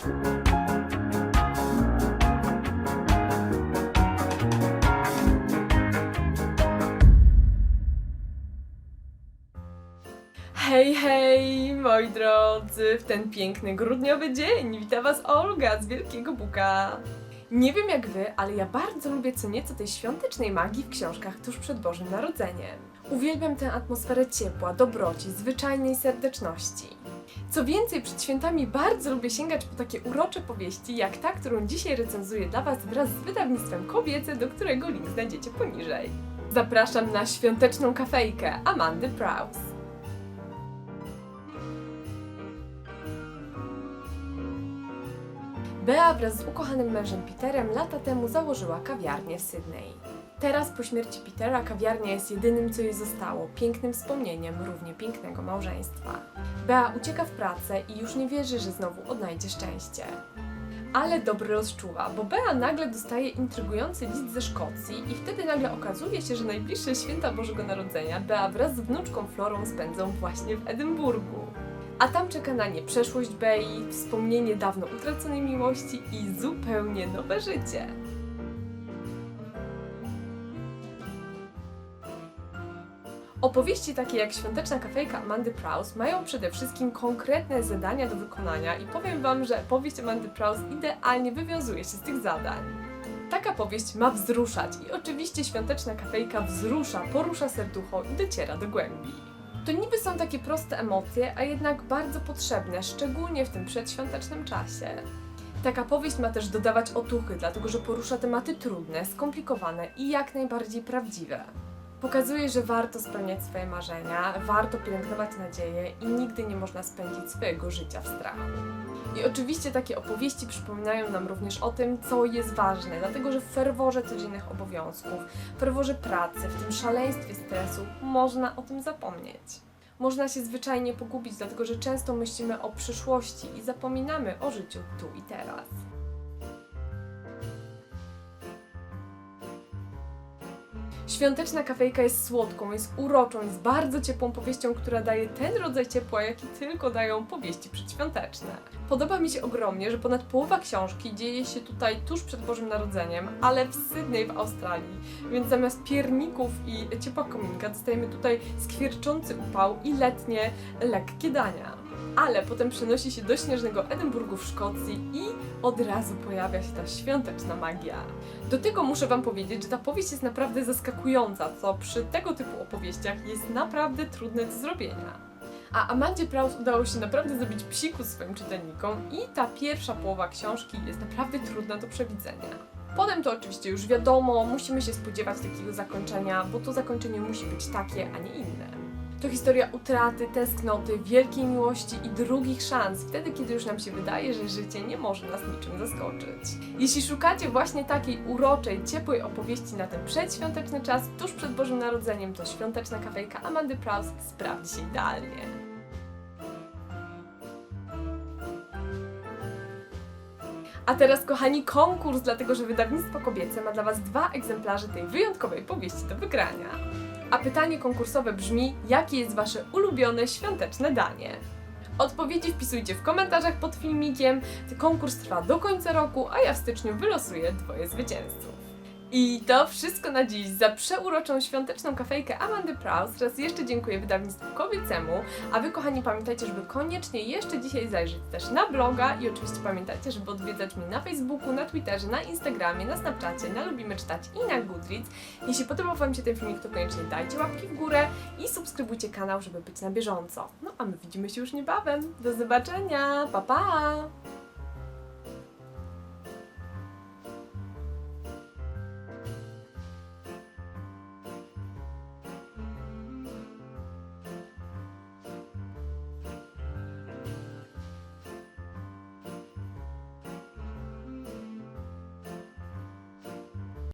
Hej, hej, moi drodzy, w ten piękny grudniowy dzień wita Was Olga z Wielkiego Buka. Nie wiem jak Wy, ale ja bardzo lubię co nieco tej świątecznej magii w książkach tuż przed Bożym Narodzeniem. Uwielbiam tę atmosferę ciepła, dobroci, zwyczajnej serdeczności. Co więcej, przed świętami bardzo lubię sięgać po takie urocze powieści, jak ta, którą dzisiaj recenzuję dla Was wraz z wydawnictwem Kobiece, do którego link znajdziecie poniżej. Zapraszam na świąteczną kafejkę Amandy Prowse. Bea wraz z ukochanym mężem Peterem lata temu założyła kawiarnię w Sydney. Teraz po śmierci Petera kawiarnia jest jedynym, co jej zostało, pięknym wspomnieniem równie pięknego małżeństwa. Bea ucieka w pracę i już nie wierzy, że znowu odnajdzie szczęście. Ale dobry rozczuwa, bo Bea nagle dostaje intrygujący list ze Szkocji i wtedy nagle okazuje się, że najbliższe święta Bożego Narodzenia Bea wraz z wnuczką Florą spędzą właśnie w Edynburgu. A tam czeka na nie przeszłość Bei, wspomnienie dawno utraconej miłości i zupełnie nowe życie. Opowieści takie jak Świąteczna kafejka Amandy Prowse mają przede wszystkim konkretne zadania do wykonania i powiem Wam, że powieść Amandy Prowse idealnie wywiązuje się z tych zadań. Taka powieść ma wzruszać i oczywiście Świąteczna kafejka wzrusza, porusza serducho i dociera do głębi. To niby są takie proste emocje, a jednak bardzo potrzebne, szczególnie w tym przedświątecznym czasie. Taka powieść ma też dodawać otuchy, dlatego że porusza tematy trudne, skomplikowane i jak najbardziej prawdziwe. Pokazuje, że warto spełniać swoje marzenia, warto pielęgnować nadzieję i nigdy nie można spędzić swojego życia w strachu. I oczywiście takie opowieści przypominają nam również o tym, co jest ważne, dlatego że w ferworze codziennych obowiązków, w ferworze pracy, w tym szaleństwie stresu można o tym zapomnieć. Można się zwyczajnie pogubić, dlatego że często myślimy o przyszłości i zapominamy o życiu tu i teraz. Świąteczna kafejka jest słodką, jest uroczą, jest bardzo ciepłą powieścią, która daje ten rodzaj ciepła, jaki tylko dają powieści przedświąteczne. Podoba mi się ogromnie, że ponad połowa książki dzieje się tutaj tuż przed Bożym Narodzeniem, ale w Sydney w Australii, więc zamiast pierników i ciepła kominka dostajemy tutaj skwierczący upał i letnie, lekkie dania. Ale potem przenosi się do śnieżnego Edynburgu w Szkocji i od razu pojawia się ta świąteczna magia. Do tego muszę Wam powiedzieć, że ta powieść jest naprawdę zaskakująca, co przy tego typu opowieściach jest naprawdę trudne do zrobienia. A Amandzie Prowse udało się naprawdę zrobić psiku swoim czytelnikom i ta pierwsza połowa książki jest naprawdę trudna do przewidzenia. Potem to oczywiście już wiadomo, musimy się spodziewać takiego zakończenia, bo to zakończenie musi być takie, a nie inne. To historia utraty, tęsknoty, wielkiej miłości i drugich szans, wtedy kiedy już nam się wydaje, że życie nie może nas niczym zaskoczyć. Jeśli szukacie właśnie takiej uroczej, ciepłej opowieści na ten przedświąteczny czas, tuż przed Bożym Narodzeniem, to świąteczna kafejka Amandy Prowse sprawdzi się idealnie. A teraz, kochani, konkurs, dlatego że wydawnictwo kobiece ma dla Was dwa egzemplarze tej wyjątkowej powieści do wygrania. A pytanie konkursowe brzmi: jakie jest Wasze ulubione świąteczne danie? Odpowiedzi wpisujcie w komentarzach pod filmikiem. Konkurs trwa do końca roku, a ja w styczniu wylosuję dwoje zwycięzców. I to wszystko na dziś za przeuroczą świąteczną kafejkę Amandy Prowse. Raz jeszcze dziękuję wydawnictwu kobiecemu, a Wy kochani pamiętajcie, żeby koniecznie jeszcze dzisiaj zajrzeć też na bloga i oczywiście pamiętajcie, żeby odwiedzać mnie na Facebooku, na Twitterze, na Instagramie, na Snapchacie, na Lubimy Czytać i na Goodreads. Jeśli podobał Wam się ten filmik, to koniecznie dajcie łapki w górę i subskrybujcie kanał, żeby być na bieżąco. No a my widzimy się już niebawem. Do zobaczenia, pa pa!